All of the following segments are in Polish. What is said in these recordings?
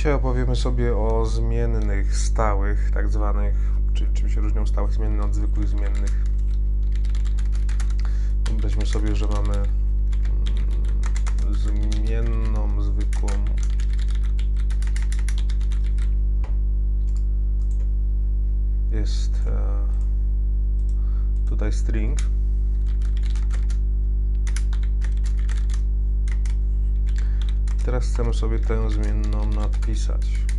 Dzisiaj opowiemy sobie o zmiennych stałych, tak zwanych, czyli czym się różnią stałe zmienne od zwykłych zmiennych. Wyobraźmy sobie, że mamy mm, zmienną, zwykłą. Jest e, tutaj string. Teraz chcemy sobie tę zmienną nadpisać.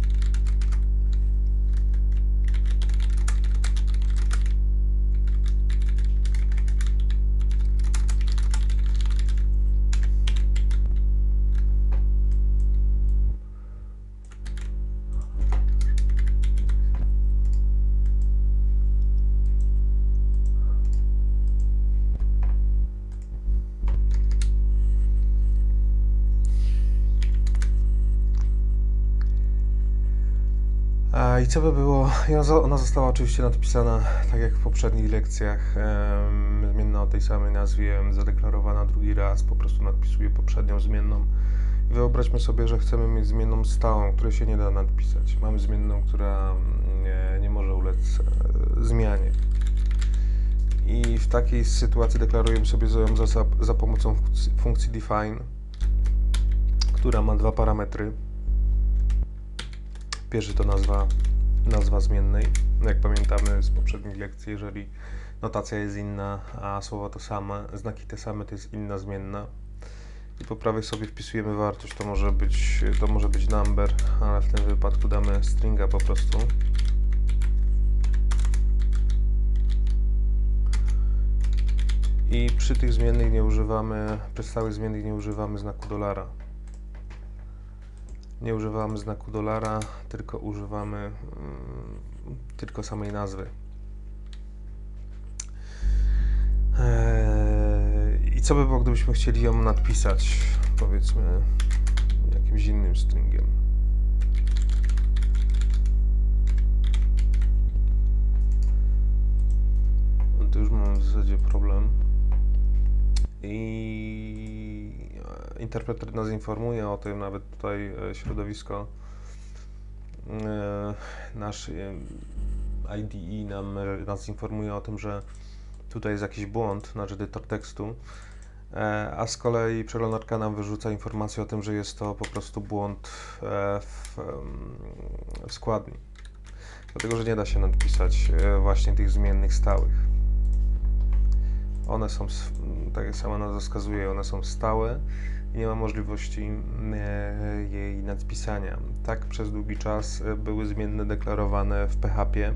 I co by było? Ona zo- ona została oczywiście nadpisana, tak jak w poprzednich lekcjach, zmienna o tej samej nazwie, zadeklarowana drugi raz, po prostu nadpisuję poprzednią zmienną. Wyobraźmy sobie, że chcemy mieć zmienną stałą, której się nie da nadpisać. Mamy zmienną, która nie, nie może ulec e, zmianie. I w takiej sytuacji deklarujemy sobie ją za, za, pomocą funkcji define, która ma dwa parametry. Pierwszy to nazwa, nazwa zmiennej. No Jak pamiętamy z poprzednich lekcji, jeżeli notacja jest inna, a słowa to same, znaki te same, to jest inna zmienna. I po prawej sobie wpisujemy wartość, to może być, to może być number, ale w tym wypadku damy stringa po prostu. I przy tych zmiennych nie używamy, przy stałych zmiennych nie używamy znaku dolara. Nie używamy znaku dolara, tylko używamy mm, tylko samej nazwy. Eee, I co by było, gdybyśmy chcieli ją nadpisać, powiedzmy, jakimś innym stringiem? No to już mam w zasadzie problem. I interpreter nas informuje o tym, nawet tutaj e, środowisko e, nasz IDE nam, e, nas informuje o tym, że tutaj jest jakiś błąd, nasz edytor tekstu, a z kolei przeglądarka nam wyrzuca informację o tym, że jest to po prostu błąd w, w składni. Dlatego, że nie da się nadpisać właśnie tych zmiennych stałych. One są, tak jak sama nazwa wskazuje, one są stałe i nie ma możliwości e, jej nadpisania. Tak przez długi czas e, były zmienne deklarowane w PHP.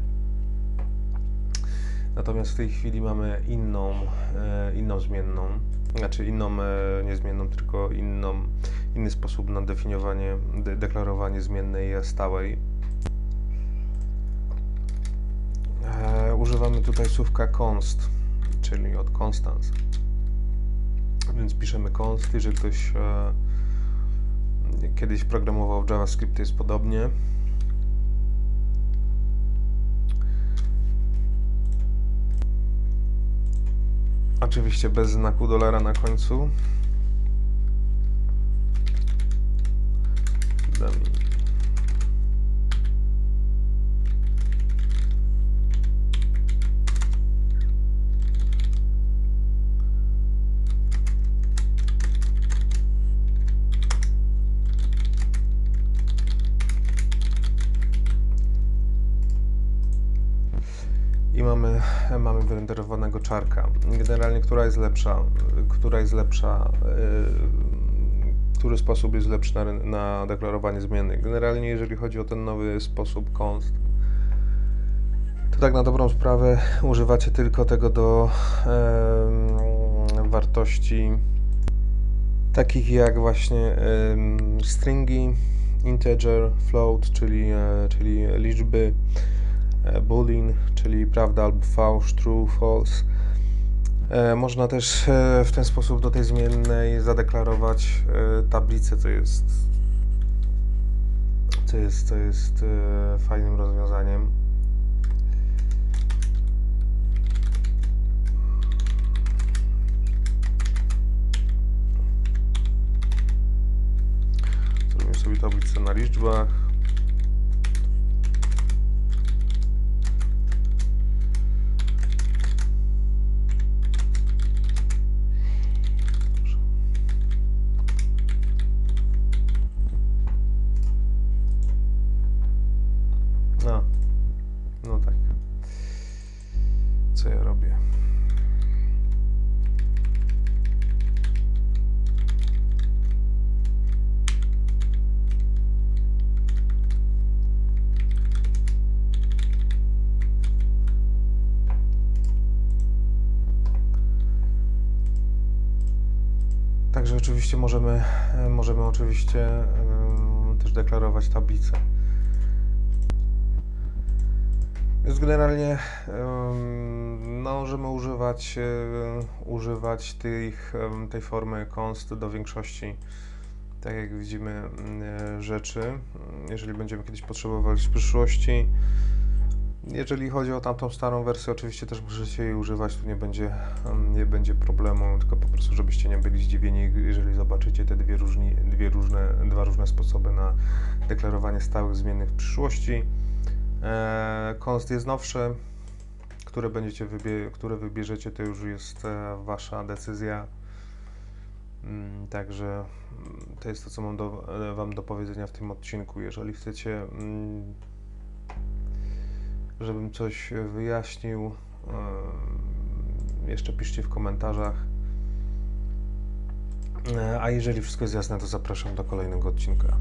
Natomiast w tej chwili mamy inną, e, inną zmienną, znaczy inną niezmienną, tylko inną, inny sposób na definiowanie, de, deklarowanie zmiennej stałej. Używamy tutaj słówka const, czyli od constans. Więc piszemy const, jeżeli ktoś e, kiedyś programował JavaScript jest podobnie. Oczywiście bez znaku dolara na końcu. Mamy, mamy wyrenderowanego czarka. Generalnie, która jest lepsza? Która jest lepsza? yy, Który sposób jest lepszy na, na deklarowanie zmiennych? Generalnie, jeżeli chodzi o ten nowy sposób const, to tak na dobrą sprawę używacie tylko tego do em, wartości takich jak właśnie em, stringi, integer, float, czyli, e, czyli liczby, boolean, czyli prawda albo fałsz, true, false. E, Można też e, w ten sposób do tej zmiennej zadeklarować e, tablicę, co jest, co jest, co jest e, fajnym rozwiązaniem. Zrobimy sobie tablicę na liczbach. No. No tak. Co ja robię? Także oczywiście możemy, możemy oczywiście też deklarować tablicę. Więc generalnie no, możemy używać, używać tych, tej formy const do większości, tak jak widzimy, rzeczy, jeżeli będziemy kiedyś potrzebowali w przyszłości. Jeżeli chodzi o tamtą starą wersję, oczywiście też możecie jej używać, tu nie będzie, nie będzie problemu, tylko po prostu, żebyście nie byli zdziwieni, jeżeli zobaczycie te dwie, różni, dwie różne, dwa różne sposoby na deklarowanie stałych zmiennych w przyszłości. E, Const jest nowsze, które będziecie wybie- które wybierzecie, to już jest e, wasza decyzja. Mm, Także mm, to jest to, co mam do, e, Wam do powiedzenia w tym odcinku. Jeżeli chcecie, mm, żebym coś wyjaśnił, jeszcze piszcie w komentarzach. A jeżeli wszystko jest jasne, to zapraszam do kolejnego odcinka.